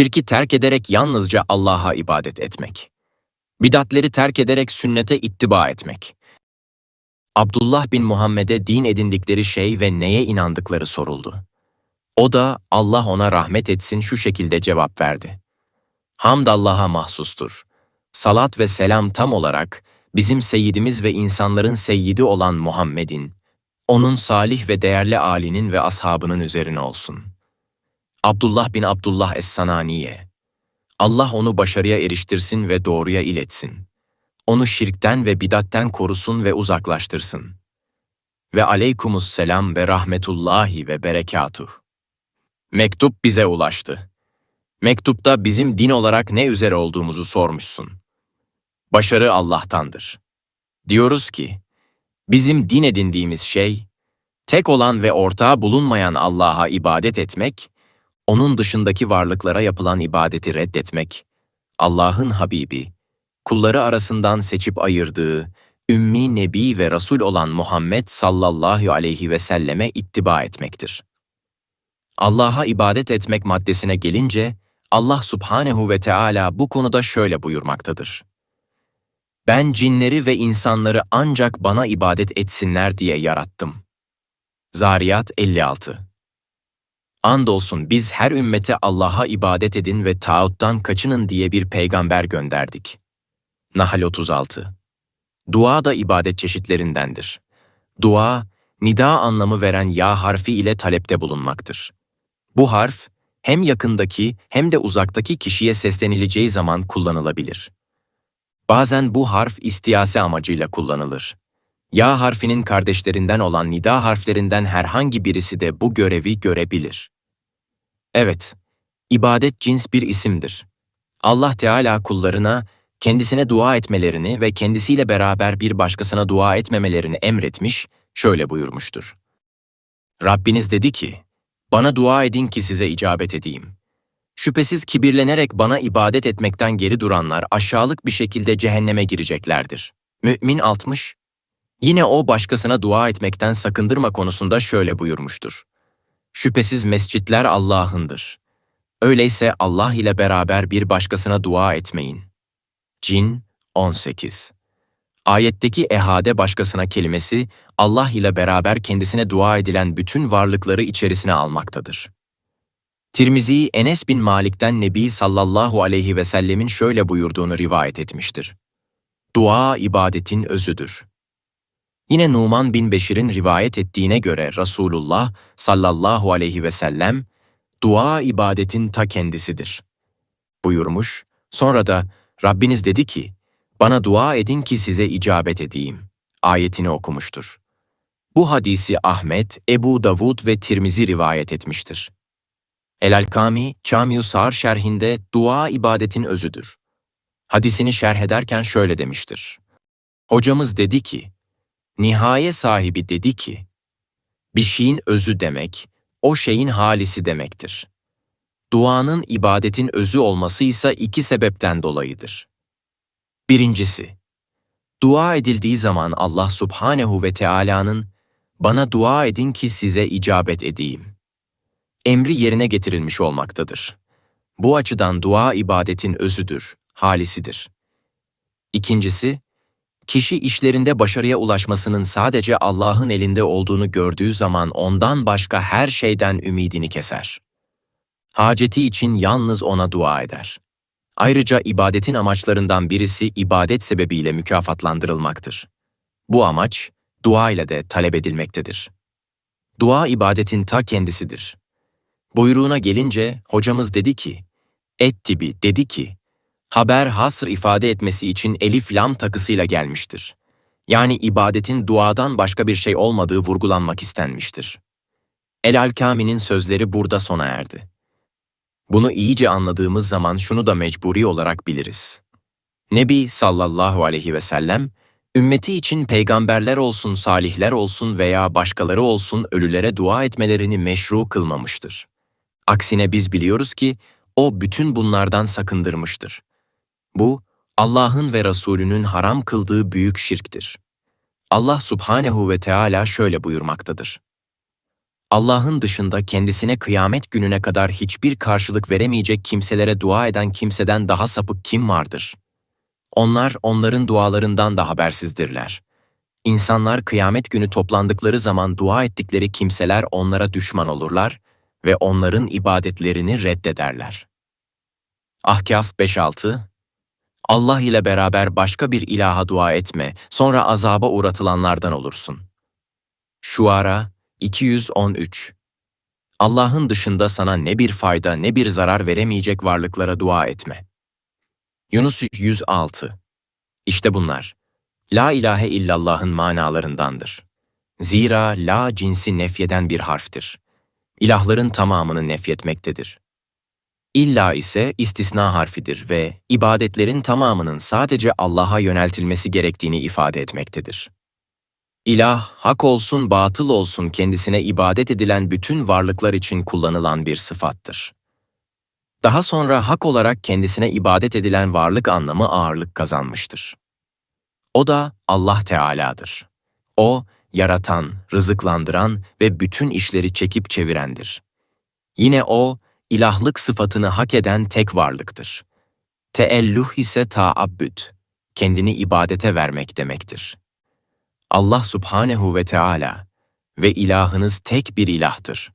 Şirki terk ederek yalnızca Allah'a ibadet etmek. Bidatleri terk ederek sünnete ittiba etmek. Abdullah bin Muhammed'e din edindikleri şey ve neye inandıkları soruldu. O da Allah ona rahmet etsin şu şekilde cevap verdi. Hamd Allah'a mahsustur. Salat ve selam tam olarak bizim seyyidimiz ve insanların seyyidi olan Muhammed'in, onun salih ve değerli alinin ve ashabının üzerine olsun. Abdullah bin Abdullah Es-Sananiye Allah onu başarıya eriştirsin ve doğruya iletsin. Onu şirkten ve bidatten korusun ve uzaklaştırsın. Ve aleykumus selam ve rahmetullahi ve berekatuh. Mektup bize ulaştı. Mektupta bizim din olarak ne üzere olduğumuzu sormuşsun. Başarı Allah'tandır. Diyoruz ki, bizim din edindiğimiz şey, tek olan ve ortağı bulunmayan Allah'a ibadet etmek, onun dışındaki varlıklara yapılan ibadeti reddetmek, Allah'ın Habibi, kulları arasından seçip ayırdığı, ümmi nebi ve rasul olan Muhammed sallallahu aleyhi ve selleme ittiba etmektir. Allah'a ibadet etmek maddesine gelince, Allah subhanehu ve Teala bu konuda şöyle buyurmaktadır. Ben cinleri ve insanları ancak bana ibadet etsinler diye yarattım. Zariyat 56 Andolsun biz her ümmete Allah'a ibadet edin ve tağuttan kaçının diye bir peygamber gönderdik. Nahl 36 Dua da ibadet çeşitlerindendir. Dua, nida anlamı veren ya harfi ile talepte bulunmaktır. Bu harf, hem yakındaki hem de uzaktaki kişiye seslenileceği zaman kullanılabilir. Bazen bu harf istiyase amacıyla kullanılır. Ya harfinin kardeşlerinden olan nida harflerinden herhangi birisi de bu görevi görebilir. Evet, ibadet cins bir isimdir. Allah Teala kullarına kendisine dua etmelerini ve kendisiyle beraber bir başkasına dua etmemelerini emretmiş, şöyle buyurmuştur. Rabbiniz dedi ki, bana dua edin ki size icabet edeyim. Şüphesiz kibirlenerek bana ibadet etmekten geri duranlar aşağılık bir şekilde cehenneme gireceklerdir. Mü'min 60 Yine o başkasına dua etmekten sakındırma konusunda şöyle buyurmuştur. Şüphesiz mescitler Allah'ındır. Öyleyse Allah ile beraber bir başkasına dua etmeyin. Cin 18 Ayetteki ehade başkasına kelimesi Allah ile beraber kendisine dua edilen bütün varlıkları içerisine almaktadır. Tirmizi Enes bin Malik'ten Nebi sallallahu aleyhi ve sellemin şöyle buyurduğunu rivayet etmiştir. Dua ibadetin özüdür. Yine Numan bin Beşir'in rivayet ettiğine göre Resulullah sallallahu aleyhi ve sellem, dua ibadetin ta kendisidir. Buyurmuş, sonra da Rabbiniz dedi ki, bana dua edin ki size icabet edeyim. Ayetini okumuştur. Bu hadisi Ahmet, Ebu Davud ve Tirmizi rivayet etmiştir. El-Alkami, Çamiu Sağır şerhinde dua ibadetin özüdür. Hadisini şerh ederken şöyle demiştir. Hocamız dedi ki, Nihaye sahibi dedi ki, bir şeyin özü demek, o şeyin halisi demektir. Duanın ibadetin özü olması ise iki sebepten dolayıdır. Birincisi, dua edildiği zaman Allah subhanehu ve Teala'nın bana dua edin ki size icabet edeyim. Emri yerine getirilmiş olmaktadır. Bu açıdan dua ibadetin özüdür, halisidir. İkincisi, kişi işlerinde başarıya ulaşmasının sadece Allah'ın elinde olduğunu gördüğü zaman ondan başka her şeyden ümidini keser. Haceti için yalnız ona dua eder. Ayrıca ibadetin amaçlarından birisi ibadet sebebiyle mükafatlandırılmaktır. Bu amaç, dua ile de talep edilmektedir. Dua ibadetin ta kendisidir. Buyruğuna gelince hocamız dedi ki, et tibi dedi ki, haber hasr ifade etmesi için elif lam takısıyla gelmiştir. Yani ibadetin duadan başka bir şey olmadığı vurgulanmak istenmiştir. El-Alkami'nin sözleri burada sona erdi. Bunu iyice anladığımız zaman şunu da mecburi olarak biliriz. Nebi sallallahu aleyhi ve sellem, ümmeti için peygamberler olsun, salihler olsun veya başkaları olsun ölülere dua etmelerini meşru kılmamıştır. Aksine biz biliyoruz ki o bütün bunlardan sakındırmıştır. Bu, Allah'ın ve Resulünün haram kıldığı büyük şirktir. Allah subhanehu ve Teala şöyle buyurmaktadır. Allah'ın dışında kendisine kıyamet gününe kadar hiçbir karşılık veremeyecek kimselere dua eden kimseden daha sapık kim vardır? Onlar onların dualarından da habersizdirler. İnsanlar kıyamet günü toplandıkları zaman dua ettikleri kimseler onlara düşman olurlar ve onların ibadetlerini reddederler. Ahkaf 5.6 Allah ile beraber başka bir ilaha dua etme, sonra azaba uğratılanlardan olursun. Şuara 213 Allah'ın dışında sana ne bir fayda ne bir zarar veremeyecek varlıklara dua etme. Yunus 106 İşte bunlar. La ilahe illallah'ın manalarındandır. Zira la cinsi nefyeden bir harftir. İlahların tamamını nefyetmektedir. İlla ise istisna harfidir ve ibadetlerin tamamının sadece Allah'a yöneltilmesi gerektiğini ifade etmektedir. İlah, hak olsun batıl olsun kendisine ibadet edilen bütün varlıklar için kullanılan bir sıfattır. Daha sonra hak olarak kendisine ibadet edilen varlık anlamı ağırlık kazanmıştır. O da Allah Teala'dır. O, yaratan, rızıklandıran ve bütün işleri çekip çevirendir. Yine O, ilahlık sıfatını hak eden tek varlıktır. Teelluh ise taabbüd, kendini ibadete vermek demektir. Allah subhanehu ve Teala ve ilahınız tek bir ilahtır.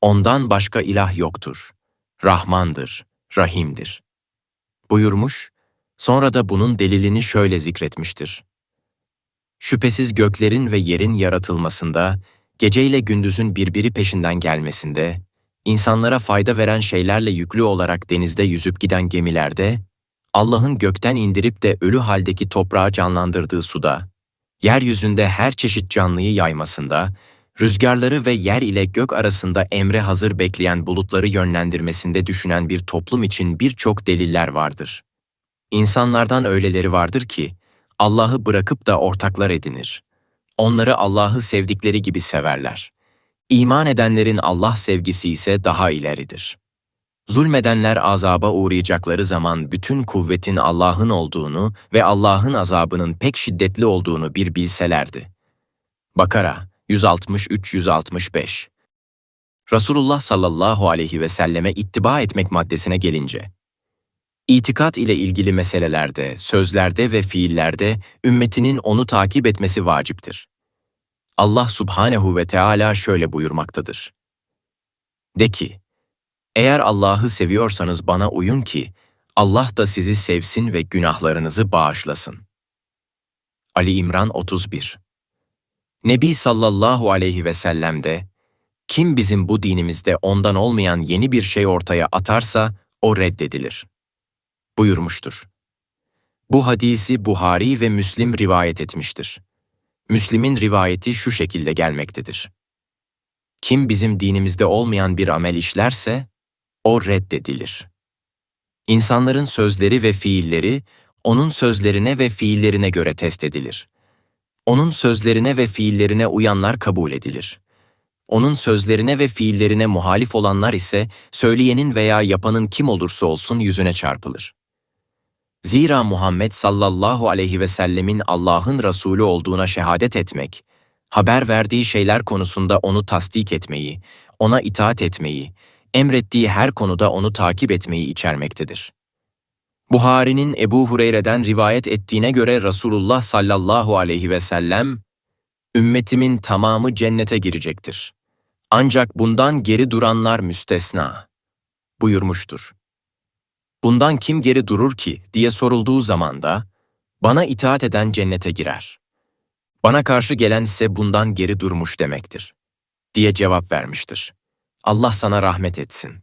Ondan başka ilah yoktur. Rahmandır, Rahim'dir. Buyurmuş, sonra da bunun delilini şöyle zikretmiştir. Şüphesiz göklerin ve yerin yaratılmasında, geceyle gündüzün birbiri peşinden gelmesinde, insanlara fayda veren şeylerle yüklü olarak denizde yüzüp giden gemilerde, Allah'ın gökten indirip de ölü haldeki toprağı canlandırdığı suda, yeryüzünde her çeşit canlıyı yaymasında, rüzgarları ve yer ile gök arasında emre hazır bekleyen bulutları yönlendirmesinde düşünen bir toplum için birçok deliller vardır. İnsanlardan öyleleri vardır ki, Allah'ı bırakıp da ortaklar edinir. Onları Allah'ı sevdikleri gibi severler. İman edenlerin Allah sevgisi ise daha ileridir. Zulmedenler azaba uğrayacakları zaman bütün kuvvetin Allah'ın olduğunu ve Allah'ın azabının pek şiddetli olduğunu bir bilselerdi. Bakara 163-165 Resulullah sallallahu aleyhi ve selleme ittiba etmek maddesine gelince, İtikat ile ilgili meselelerde, sözlerde ve fiillerde ümmetinin onu takip etmesi vaciptir. Allah subhanehu ve Teala şöyle buyurmaktadır. De ki, eğer Allah'ı seviyorsanız bana uyun ki, Allah da sizi sevsin ve günahlarınızı bağışlasın. Ali İmran 31 Nebi sallallahu aleyhi ve sellem de, kim bizim bu dinimizde ondan olmayan yeni bir şey ortaya atarsa, o reddedilir. Buyurmuştur. Bu hadisi Buhari ve Müslim rivayet etmiştir. Müslim'in rivayeti şu şekilde gelmektedir. Kim bizim dinimizde olmayan bir amel işlerse, o reddedilir. İnsanların sözleri ve fiilleri, onun sözlerine ve fiillerine göre test edilir. Onun sözlerine ve fiillerine uyanlar kabul edilir. Onun sözlerine ve fiillerine muhalif olanlar ise söyleyenin veya yapanın kim olursa olsun yüzüne çarpılır. Zira Muhammed sallallahu aleyhi ve sellemin Allah'ın Resulü olduğuna şehadet etmek, haber verdiği şeyler konusunda onu tasdik etmeyi, ona itaat etmeyi, emrettiği her konuda onu takip etmeyi içermektedir. Buhari'nin Ebu Hureyre'den rivayet ettiğine göre Resulullah sallallahu aleyhi ve sellem, ümmetimin tamamı cennete girecektir. Ancak bundan geri duranlar müstesna buyurmuştur. Bundan kim geri durur ki diye sorulduğu zaman da, bana itaat eden cennete girer. Bana karşı gelen ise bundan geri durmuş demektir. Diye cevap vermiştir. Allah sana rahmet etsin.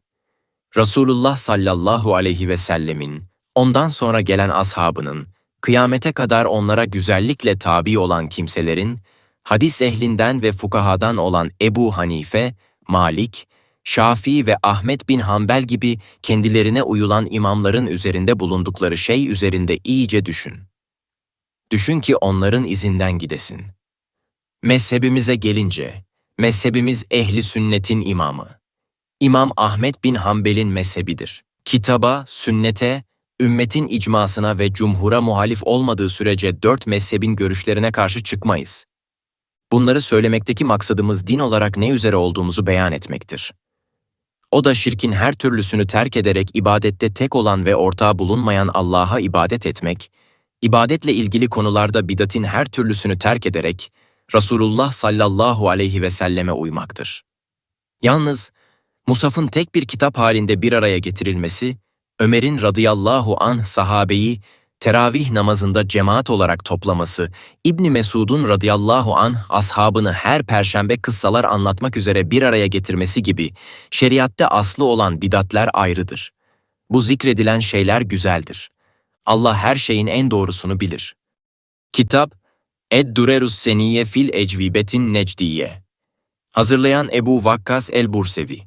Resulullah sallallahu aleyhi ve sellemin, ondan sonra gelen ashabının, kıyamete kadar onlara güzellikle tabi olan kimselerin, hadis ehlinden ve fukahadan olan Ebu Hanife, Malik, Şafii ve Ahmet bin Hanbel gibi kendilerine uyulan imamların üzerinde bulundukları şey üzerinde iyice düşün. Düşün ki onların izinden gidesin. Mezhebimize gelince, mezhebimiz ehli sünnetin imamı. İmam Ahmet bin Hanbel'in mezhebidir. Kitaba, sünnete, ümmetin icmasına ve cumhura muhalif olmadığı sürece dört mezhebin görüşlerine karşı çıkmayız. Bunları söylemekteki maksadımız din olarak ne üzere olduğumuzu beyan etmektir. O da şirkin her türlüsünü terk ederek ibadette tek olan ve ortağı bulunmayan Allah'a ibadet etmek, ibadetle ilgili konularda bidatin her türlüsünü terk ederek Resulullah sallallahu aleyhi ve selleme uymaktır. Yalnız Musaf'ın tek bir kitap halinde bir araya getirilmesi, Ömer'in radıyallahu anh sahabeyi teravih namazında cemaat olarak toplaması, İbni Mesud'un radıyallahu anh ashabını her perşembe kıssalar anlatmak üzere bir araya getirmesi gibi şeriatte aslı olan bidatler ayrıdır. Bu zikredilen şeyler güzeldir. Allah her şeyin en doğrusunu bilir. Kitap Ed-Durerus Seniye fil Ecvibetin Necdiye Hazırlayan Ebu Vakkas el-Bursevi